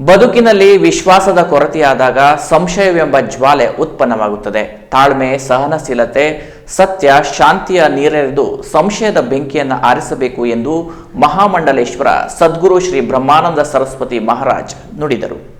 ಬದುಕಿನಲ್ಲಿ ವಿಶ್ವಾಸದ ಕೊರತೆಯಾದಾಗ ಸಂಶಯವೆಂಬ ಜ್ವಾಲೆ ಉತ್ಪನ್ನವಾಗುತ್ತದೆ. ತಾಳ್ಮೆ, ಸಹನಶೀಲತೆ, ಸತ್ಯ, ಶಾಂತಿಯ ನೀರೆರೆದು ಸಂಶಯದ ಬೆಂಕಿಯನ್ನು ಆರಿಸಬೇಕು ಎಂದು ಮಹಾಮಂಡಲೇಶ್ವರ ಸದ್ಗುರು ಶ್ರೀ ಬ್ರಹ್ಮಾನಂದ ಸರಸ್ವತಿ ಮಹಾರಾಜ್ ನುಡಿದರು.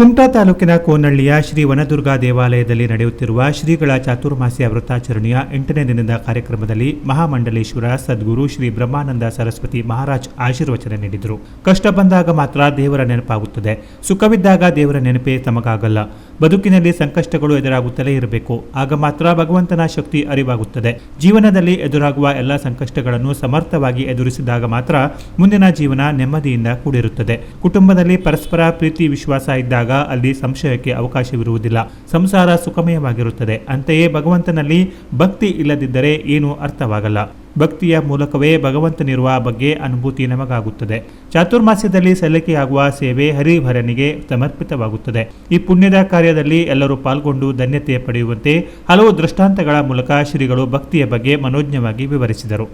ಕುಮಟಾ ತಾಲೂಕಿನ ಕೋನಳ್ಳಿಯ ಶ್ರೀ ವನದುರ್ಗಾ ದೇವಾಲಯದಲ್ಲಿ ನಡೆಯುತ್ತಿರುವ ಶ್ರೀಗಳ ಚಾತುರ್ಮಾಸಿಯ ವೃತ್ತಾಚರಣೆಯ ಎಂಟನೇ ದಿನದ ಕಾರ್ಯಕ್ರಮದಲ್ಲಿ ಮಹಾಮಂಡಲೇಶ್ವರ ಸದ್ಗುರು ಶ್ರೀ ಬ್ರಹ್ಮಾನಂದ ಸರಸ್ವತಿ ಮಹಾರಾಜ್ ಆಶೀರ್ವಚನ ನೀಡಿದರು. ಕಷ್ಟ ಬಂದಾಗ ಮಾತ್ರ ದೇವರ ನೆನಪಾಗುತ್ತದೆ. ಸುಖವಿದ್ದಾಗ ದೇವರ ನೆನಪೇ ತಮಗಾಗಲ್ಲ. ಬದುಕಿನಲ್ಲಿ ಸಂಕಷ್ಟಗಳು ಎದುರಾಗುತ್ತಲೇ ಇರಬೇಕು. ಆಗ ಮಾತ್ರ ಭಗವಂತನ ಶಕ್ತಿ ಅರಿವಾಗುತ್ತದೆ. ಜೀವನದಲ್ಲಿ ಎದುರಾಗುವ ಎಲ್ಲ ಸಂಕಷ್ಟಗಳನ್ನು ಸಮರ್ಥವಾಗಿ ಎದುರಿಸಿದಾಗ ಮಾತ್ರ ಮುಂದಿನ ಜೀವನ ನೆಮ್ಮದಿಯಿಂದ ಕೂಡಿರುತ್ತದೆ. ಕುಟುಂಬದಲ್ಲಿ ಪರಸ್ಪರ ಪ್ರೀತಿ ವಿಶ್ವಾಸ ಇದ್ದಾಗ ಅಲ್ಲಿ ಸಂಶಯಕ್ಕೆ ಅವಕಾಶವಿರುವುದಿಲ್ಲ. ಸಂಸಾರ ಸುಖಮಯವಾಗಿರುತ್ತದೆ. ಅಂತೆಯೇ ಭಗವಂತನಲ್ಲಿ ಭಕ್ತಿ ಇಲ್ಲದಿದ್ದರೆ ಏನೂ ಅರ್ಥವಾಗಲ್ಲ. ಭಕ್ತಿಯ ಮೂಲಕವೇ ಭಗವಂತನಿರುವ ಬಗ್ಗೆ ಅನುಭೂತಿ ನಮಗಾಗುತ್ತದೆ. ಚಾತುರ್ಮಾಸ್ಯದಲ್ಲಿ ಸಲ್ಲಿಕೆಯಾಗುವ ಸೇವೆ ಹರಿಹರನಿಗೆ ಸಮರ್ಪಿತವಾಗುತ್ತದೆ. ಈ ಪುಣ್ಯದ ಕಾರ್ಯದಲ್ಲಿ ಎಲ್ಲರೂ ಪಾಲ್ಗೊಂಡು ಧನ್ಯತೆ ಪಡೆಯುವಂತೆ ಹಲವು ದೃಷ್ಟಾಂತಗಳ ಮೂಲಕ ಶ್ರೀಗಳು ಭಕ್ತಿಯ ಬಗ್ಗೆ ಮನೋಜ್ಞವಾಗಿ ವಿವರಿಸಿದರು.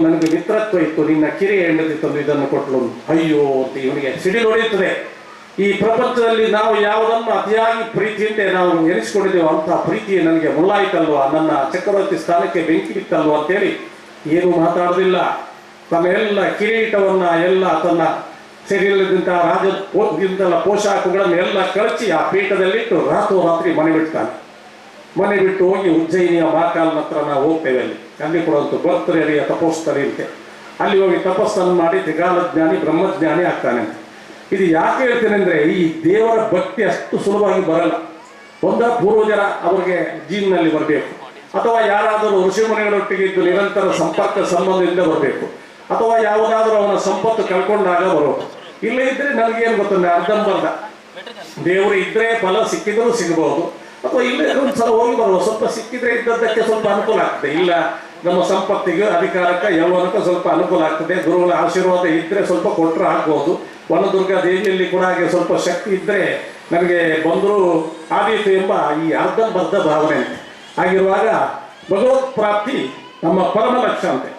ನನಗೆ ಮಿತ್ರತ್ವ ಇತ್ತು. ನಿನ್ನ ತಂದು ಇದನ್ನು ಕೊಟ್ಟಳು ಅಯ್ಯೋ ಅಂತ ಸಿಡಿಲು ಹೊಡೆಯುತ್ತದೆ. ಈ ಪ್ರಪಂಚದಲ್ಲಿ ನಾವು ಯಾವುದನ್ನು ಅತಿಯಾಗಿ ಪ್ರೀತಿಯಿಂದ ನಾವು ಎನಿಸ್ಕೊಂಡಿದ್ದೇವೋ ಅಂತ ಪ್ರೀತಿ ನನಗೆ ಮುಳ್ಳಾಯಿತಲ್ವಾ? ನನ್ನ ಚಕ್ರವರ್ತಿ ಸ್ಥಾನಕ್ಕೆ ಬೆಂಕಿ ಬಿತ್ತಲ್ವಾ ಅಂತೇಳಿ ಏನು ಮಾತಾಡೋದಿಲ್ಲ. ತನ್ನ ಎಲ್ಲ ಕಿರೀಟವನ್ನ ಎಲ್ಲ ತನ್ನ ಶರೀರದಂತಹ ರಾಜ ಪೋಷಾಕುಗಳನ್ನು ಎಲ್ಲ ಕಳಚಿ ಆ ಪೀಠದಲ್ಲಿಟ್ಟು ರಾತ್ರೋರಾತ್ರಿ ಮನೆ ಬಿಡ್ತಾನೆ. ಮನೆ ಬಿಟ್ಟು ಹೋಗಿ ಉಜ್ಜಯಿನಿಯ ಮಹಾಕಾಲನ ಹತ್ರ ನಾವು ಹೋಗ್ತೇವೆ ಅಲ್ಲಿ. ಅಲ್ಲಿ ಕೂಡ ಒಂದು ಭಕ್ತರಿಯ ತಪೋಸ್ತರಿ ಅಂತೆ. ಅಲ್ಲಿ ಹೋಗಿ ತಪಸ್ಸನ್ನು ಮಾಡಿ ತ್ರಿಗಾಲಜ್ಞಾನಿ ಬ್ರಹ್ಮಜ್ಞಾನಿ ಆಗ್ತಾನೆ ಅಂತ. ಇದು ಯಾಕೆ ಹೇಳ್ತೇನೆ ಅಂದರೆ ಈ ದೇವರ ಭಕ್ತಿ ಅಷ್ಟು ಸುಲಭವಾಗಿ ಬರಲ್ಲ. ಒಂದ ಪೂರ್ವಜರ ಅವರಿಗೆ ಜೀವನಲ್ಲಿ ಬರಬೇಕು. ಅಥವಾ ಯಾರಾದರೂ ಋಷಿಮುನಿಗಳೊಟ್ಟಿಗೆ ಇದ್ದು ನಿರಂತರ ಸಂಪರ್ಕ ಸಂಬಂಧದಿಂದ ಬರಬೇಕು. ಅಥವಾ ಯಾವುದಾದ್ರೂ ಅವನ ಸಂಪತ್ತು ಕಳ್ಕೊಂಡಾಗ ಬರೋದು. ಇಲ್ಲ ಇದ್ರೆ ನನಗೇನು ಗೊತ್ತಂದ್ರೆ ಅರ್ಧಂಬರ್ಧ. ದೇವರು ಇದ್ರೆ ಫಲ ಸಿಕ್ಕಿದರೂ ಸಿಗಬಹುದು. ಅಥವಾ ಇಲ್ಲ ಒಂದು ಸಲ ಹೋಗಿ ಬರುವ. ಸ್ವಲ್ಪ ಸಿಕ್ಕಿದ್ರೆ ಇದ್ದದ್ದಕ್ಕೆ ಸ್ವಲ್ಪ ಅನುಕೂಲ ಆಗ್ತದೆ. ಇಲ್ಲ, ನಮ್ಮ ಸಂಪತ್ತಿಗೆ ಅಧಿಕಾರಕ್ಕೆ, ಯೌವನಕ್ಕೆ ಸ್ವಲ್ಪ ಅನುಕೂಲ ಆಗ್ತದೆ. ಗುರುಗಳ ಆಶೀರ್ವಾದ ಇದ್ರೆ ಸ್ವಲ್ಪ ಕೊಟ್ಟರೆ ಆಗ್ಬೋದು. ವನದುರ್ಗ ದೇವಿಯಲ್ಲಿ ಕೂಡ ಹಾಗೆ ಸ್ವಲ್ಪ ಶಕ್ತಿ ಇದ್ದರೆ ನನಗೆ ಬಂದರೂ ಆದೀತು ಎಂಬ ಈ ಅರ್ಧಂಬರ್ಧ ಭಾವನೆ ಅಂತೆ. ಆಗಿರುವಾಗ ಭಗವತ್ ಪ್ರಾಪ್ತಿ ನಮ್ಮ ಪರಮ ಲಕ್ಷ್ಯ ಅಂತೆ.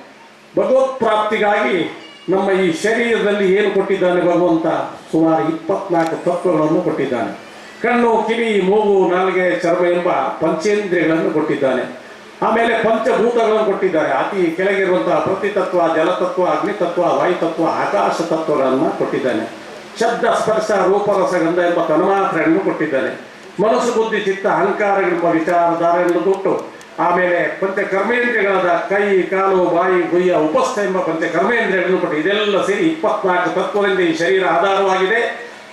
ಭಗವತ್ ಪ್ರಾಪ್ತಿಗಾಗಿ ನಮ್ಮ ಈ ಶರೀರದಲ್ಲಿ ಏನು ಕೊಟ್ಟಿದ್ದಾನೆ ಭಗವಂತ? ಸುಮಾರು ಇಪ್ಪತ್ನಾಲ್ಕು ತತ್ವಗಳನ್ನು ಕೊಟ್ಟಿದ್ದಾನೆ. ಕಣ್ಣು, ಕಿವಿ, ಮೂಗು, ನಾಲಿಗೆ, ಚರ್ಮ ಎಂಬ ಪಂಚೇಂದ್ರಿಯಗಳನ್ನು ಕೊಟ್ಟಿದ್ದಾನೆ. ಆಮೇಲೆ ಪಂಚಭೂತಗಳನ್ನು ಕೊಟ್ಟಿದ್ದಾರೆ. ಅತಿ ಕೆಳಗಿರುವಂತಹ ಪ್ರತಿತತ್ವ ಜಲತತ್ವ ಅಗ್ನಿತತ್ವ ವಾಯುತತ್ವ ಆಕಾಶ ತತ್ವಗಳನ್ನು ಕೊಟ್ಟಿದ್ದಾನೆ. ಶಬ್ದ, ಸ್ಪರ್ಶ ರೂಪರಸ ಗಂಧ ಎಂಬ ತನ್ಮಾತ್ರೆಯನ್ನು ಕೊಟ್ಟಿದ್ದಾನೆ. ಮನಸ್ಸು, ಬುದ್ಧಿ, ಚಿತ್ತ ಅಹಂಕಾರಗಳೆಂಬ ವಿಚಾರಧಾರೆಯನ್ನು ಕೊಟ್ಟು ಆಮೇಲೆ ಪಂಚ ಕರ್ಮೇಂದ್ರಿಯಗಳಾದ ಕೈ, ಕಾಲು, ಬಾಯಿ ಗುಯ್ಯ ಉಪಸ್ಥ ಎಂಬ ಪಂಚ ಕರ್ಮೇಂದ್ರಿಯಗಳನ್ನು ಕೊಟ್ಟು ಇದೆಲ್ಲ ಸೇರಿ ಇಪ್ಪತ್ನಾಲ್ಕು ತತ್ವದಿಂದ ಈ ಶರೀರ ಆಧಾರವಾಗಿದೆ.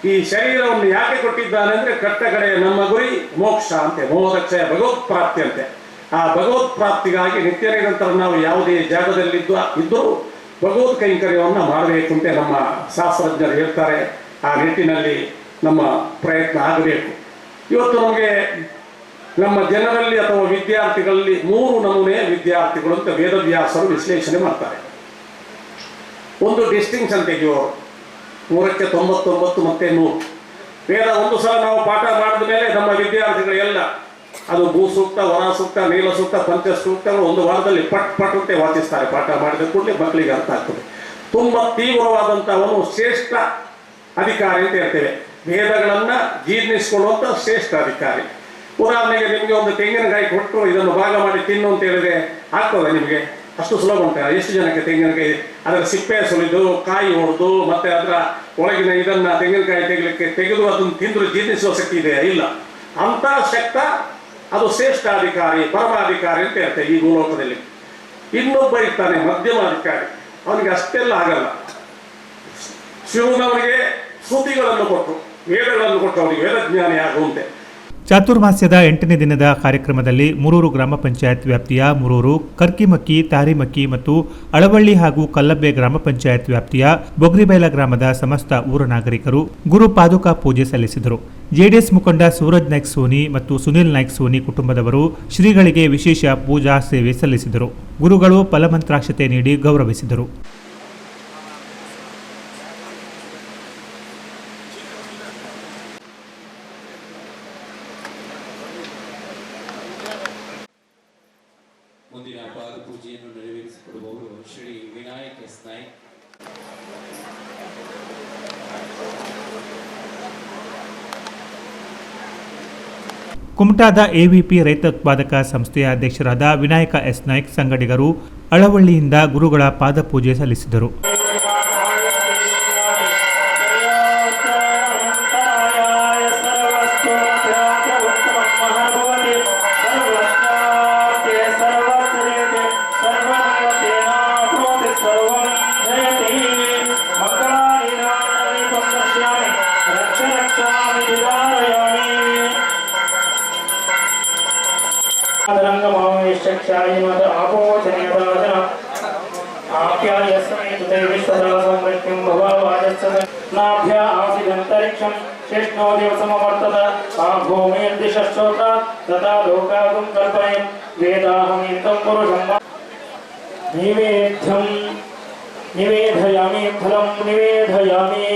ಈ ಶರೀರವನ್ನು ಯಾಕೆ ಕೊಟ್ಟಿದ್ದಾನೆ ಅಂದ್ರೆ ಕಟ್ಟಕಡೆಯ ನಮ್ಮ ಗುರಿ ಮೋಕ್ಷ ಅಂತೆ, ಮೋದಕ್ಷಯ ಭಗವತ್ ಪ್ರಾಪ್ತಿ ಅಂತೆ. ಆ ಭಗವತ್ ಪ್ರಾಪ್ತಿಗಾಗಿ ನಿತ್ಯ ನಿರಂತರ ನಾವು ಯಾವುದೇ ಜಾಗದಲ್ಲಿದ್ದು ಇದ್ದರೂ ಭಗವತ್ ಕೈಂಕರ್ಯವನ್ನು ಮಾಡಬೇಕು ಅಂತ ನಮ್ಮ ಶಾಸ್ತ್ರಜ್ಞರು ಹೇಳ್ತಾರೆ. ಆ ನಿಟ್ಟಿನಲ್ಲಿ ನಮ್ಮ ಪ್ರಯತ್ನ ಆಗಬೇಕು. ಇವತ್ತು ನಮಗೆ ನಮ್ಮ ಜನರಲ್ಲಿ ಅಥವಾ ವಿದ್ಯಾರ್ಥಿಗಳಲ್ಲಿ ಮೂರು ನಮೂನೆ ವಿದ್ಯಾರ್ಥಿಗಳು ಅಂತ ವೇದವ್ಯಾಸರು ವಿಶ್ಲೇಷಣೆ ಮಾಡ್ತಾರೆ. ಒಂದು ಡಿಸ್ಟಿಂಕ್ಷನ್ ತೆಗೆಯುವವರು ನೂರಕ್ಕೆ ತೊಂಬತ್ತೊಂಬತ್ತು ಮತ್ತೆ ನೂರು. ವೇದ ಒಂದು ಸಲ ನಾವು ಪಾಠ ಮಾಡಿದ ಮೇಲೆ ನಮ್ಮ ವಿದ್ಯಾರ್ಥಿಗಳೆಲ್ಲ ಅದು ಭೂ ಸೂಕ್ತ ವರ ಸೂಕ್ತ, ನೀಲ ಸೂಕ್ತ, ಪಂಚ ಸೂಕ್ತ ಒಂದು ವಾರದಲ್ಲಿ ಪಟ್ ಪಟ್ ಅಂತ ವಾಚಿಸ್ತಾರೆ ಪಾಠ ಮಾಡಿದ ಕೂಡಲೇ ಮಕ್ಕಳಿಗೆ ಅರ್ಥ ಆಗ್ತದೆ. ತುಂಬ ಒಂದು ಶ್ರೇಷ್ಠ ಅಧಿಕಾರಿ ಅಂತ ಹೇಳ್ತೇವೆ. ವೇದಗಳನ್ನ ಜೀರ್ಣಿಸಿಕೊಳ್ಳುವಂಥ ಶ್ರೇಷ್ಠ ಅಧಿಕಾರಿ. ಉದಾಹರಣೆಗೆ ನಿಮಗೆ ಒಂದು ತೆಂಗಿನಕಾಯಿ ಕೊಟ್ಟರು ಇದನ್ನು ಭಾಗ ಮಾಡಿ ತಿನ್ನು ಅಂತ ಹೇಳಿದ್ರೆ ಆಗ್ತದೆ ನಿಮಗೆ? ಅಷ್ಟು ಸುಲಭ ಉಂಟ ಎಷ್ಟು ಜನಕ್ಕೆ ತೆಂಗಿನಕಾಯಿ? ಅದರ ಸಿಪ್ಪೆ ಸುಲಿದು, ಕಾಯಿ ಹೊಡೆದು ಮತ್ತೆ ಅದರ ಒಳಗಿನ ಇದನ್ನ ತೆಂಗಿನಕಾಯಿ ತೆಗಿಲಿಕ್ಕೆ ತೆಗೆದು ಅದನ್ನು ತಿಂದ್ರು ಜೀರ್ಣಿಸುವ ಶಕ್ತಿ ಇದೆ ಇಲ್ಲ. ಅಂತ ಶಕ್ತ ಅದು ಶ್ರೇಷ್ಠಾಧಿಕಾರಿ, ಪರಮಾಧಿಕಾರಿ ಅಂತ ಹೇಳ್ತೇವೆ ಈ ಭೂಲೋಕದಲ್ಲಿ. ಇನ್ನೊಬ್ಬ ಇರ್ತಾನೆ, ಮಧ್ಯಮ ಅಧಿಕಾರಿ. ಅವನಿಗೆ ಅಷ್ಟೆಲ್ಲ ಆಗಲ್ಲ. ಶಿವನವನಿಗೆ ಶ್ರುತಿಗಳನ್ನು ಕೊಟ್ಟು, ವೇದಗಳನ್ನು ಕೊಟ್ಟು ಅವನಿಗೆ ವೇದಜ್ಞಾನಿ ಆಗುವಂತೆ ಚಾತುರ್ಮಾಸ್ಯದ ಎಂಟನೇ ದಿನದ ಕಾರ್ಯಕ್ರಮದಲ್ಲಿ ಮುರೂರು ಗ್ರಾಮ ಪಂಚಾಯತ್ ವ್ಯಾಪ್ತಿಯ ಮುರೂರು, ಕರ್ಕಿಮಕ್ಕಿ, ತಾರಿಮಕ್ಕಿ ಮತ್ತು ಅಳವಳ್ಳಿ ಹಾಗೂ ಕಲ್ಲಬ್ಬೆ ಗ್ರಾಮ ಪಂಚಾಯತ್ ವ್ಯಾಪ್ತಿಯ ಬೊಗ್ರಿಬೈಲ ಗ್ರಾಮದ ಸಮಸ್ತ ಊರ ನಾಗರಿಕರು ಗುರು ಪಾದುಕಾ ಪೂಜೆ ಸಲ್ಲಿಸಿದರು. ಜೆಡಿಎಸ್ ಮುಖಂಡ ಸೂರಜ್ ನಾಯ್ಕ್ ಸೋನಿ ಮತ್ತು ಸುನಿಲ್ ನಾಯ್ಕ್ ಸೋನಿ ಕುಟುಂಬದವರು ಶ್ರೀಗಳಿಗೆ ವಿಶೇಷ ಪೂಜಾ ಸೇವೆ ಸಲ್ಲಿಸಿದರು. ಗುರುಗಳು ಫಲಮಂತ್ರಾಕ್ಷತೆ ನೀಡಿ ಗೌರವಿಸಿದರು ಮುಂದಿನ ಪಾದ ಪೂಜೆಯನ್ನು ನೆರವೇರಿಸಿಕೊಡುವವರು ಶ್ರೀ ವಿನಾಯಕ ಎಸ್ ನಾಯ್ಕ್ ಕುಮಟಾದ ಎವಿಪಿ ರೈತೋತ್ಪಾದಕ ಸಂಸ್ಥೆಯ ಅಧ್ಯಕ್ಷರಾದ ವಿನಾಯಕ ಎಸ್ ನಾಯ್ಕ್ ಸಂಗಡಿಗರು ಅಳವಳ್ಳಿಯಿಂದ ಗುರುಗಳ ಪಾದಪೂಜೆ ಸಲ್ಲಿಸಿದರು. भवावाजस्य नाभ्य आसीदन्तरिक्षं शेष्णो दिवसमवर्तत। सा भूमिर्दिशश्चोत्र तथा लोकागुं कल्पयन्। वेदाहमीतं पुरुषं निवेद्यं निवेदयामि फलं निवेदयामि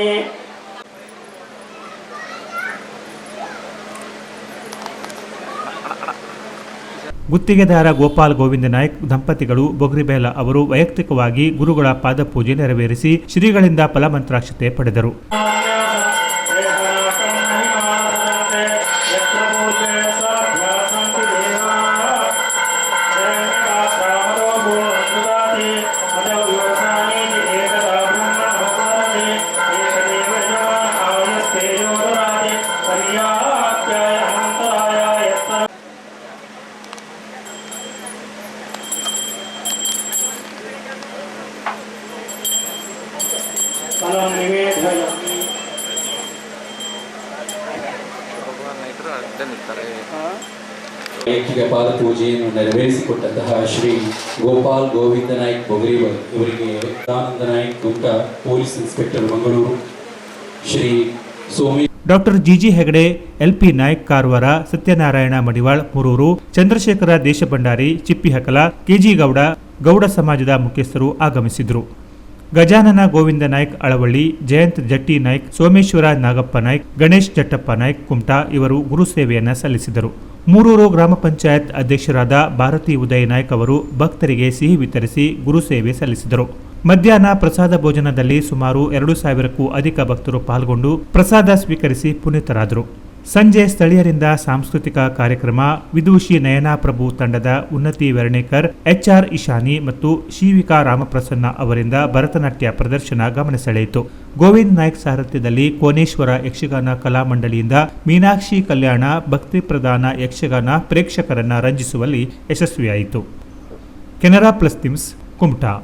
ಗುತ್ತಿಗೆದಾರ ಗೋಪಾಲ್ ಗೋವಿಂದ ನಾಯ್ಕ್ ದಂಪತಿಗಳು ಬೊಗ್ರಿಬೇಲ ಅವರು ವೈಯಕ್ತಿಕವಾಗಿ ಗುರುಗಳ ಪಾದಪೂಜೆ ನೆರವೇರಿಸಿ ಶ್ರೀಗಳಿಂದ ಫಲಮಂತ್ರಾಕ್ಷತೆ ಪಡೆದರು. ರುದ್ರಂ ಪಾದ ಪೂಜೆಯನ್ನು ನೆರವೇರಿಸಿಕೊಟ್ಟಂತಹ ಶ್ರೀ ಗೋಪಾಲ್ ಗೋವಿಂದ ನಾಯ್ಕ್ ಬೊಗರಿವರ್ ಇವರಿಗೆ ದಾನಂದ ನಾಯ್ಕ್ ಗುಪ್ತ police inspector Mangaluru, Shri Somi doctor GG Hegde, LP Nayak Karwar, Satyanarayana Madiwal Murur, Chandrashekhar Deshbhandari KG Gowda Gowda ಸಮಾಜದ ಮುಖ್ಯಸ್ಥರು ಆಗಮಿಸಿದರು ಗಜಾನನ ಗೋವಿಂದ ನಾಯ್ಕ ಅಳವಳ್ಳಿ, ಜಯಂತ್ ಜಟ್ಟಿ ನಾಯ್ಕ್, ಸೋಮೇಶ್ವರ ನಾಗಪ್ಪ ನಾಯ್ಕ್, ಗಣೇಶ್ ಜಟ್ಟಪ್ಪ ನಾಯ್ಕ್ ಕುಮಟಾ ಇವರು ಗುರು ಸೇವೆಯನ್ನ ಸಲ್ಲಿಸಿದರು. ಮೂರೂರು ಗ್ರಾಮ ಪಂಚಾಯತ್ ಅಧ್ಯಕ್ಷರಾದ ಭಾರತಿ ಉದಯ ನಾಯ್ಕ್ ಅವರು ಭಕ್ತರಿಗೆ ಸಿಹಿ ವಿತರಿಸಿ ಗುರು ಸೇವೆ ಸಲ್ಲಿಸಿದರು. ಮಧ್ಯಾಹ್ನ ಪ್ರಸಾದ ಭೋಜನದಲ್ಲಿ ಸುಮಾರು ಎರಡು ಸಾವಿರಕ್ಕೂ ಅಧಿಕ ಭಕ್ತರು ಪಾಲ್ಗೊಂಡು ಪ್ರಸಾದ ಸ್ವೀಕರಿಸಿ ಪುನೀತರಾದರು. ಸಂಜೆ ಸ್ಥಳೀಯರಿಂದ ಸಾಂಸ್ಕೃತಿಕ ಕಾರ್ಯಕ್ರಮ ವಿದೂಷಿ ನಯನಾ ಪ್ರಭು ತಂಡದ ಉನ್ನತಿ ವೆರ್ಣೇಕರ್ ಎಚ್ಆರ್ ಇಶಾನಿ ಮತ್ತು ಶಿವಿಕಾ ರಾಮಪ್ರಸನ್ನ ಅವರಿಂದ ಭರತನಾಟ್ಯ ಪ್ರದರ್ಶನ ಗಮನ ಸೆಳೆಯಿತು ಗೋವಿಂದ್ ನಾಯ್ಕ್ ಸಾರಥ್ಯದಲ್ಲಿ ಕೋನೇಶ್ವರ ಯಕ್ಷಗಾನ ಕಲಾಮಂಡಳಿಯಿಂದ ಮೀನಾಕ್ಷಿ ಕಲ್ಯಾಣ ಭಕ್ತಿ ಪ್ರಧಾನ ಯಕ್ಷಗಾನ ಪ್ರೇಕ್ಷಕರನ್ನ ರಂಜಿಸುವಲ್ಲಿ ಯಶಸ್ವಿಯಾಯಿತು. Canara plus times, Kumta.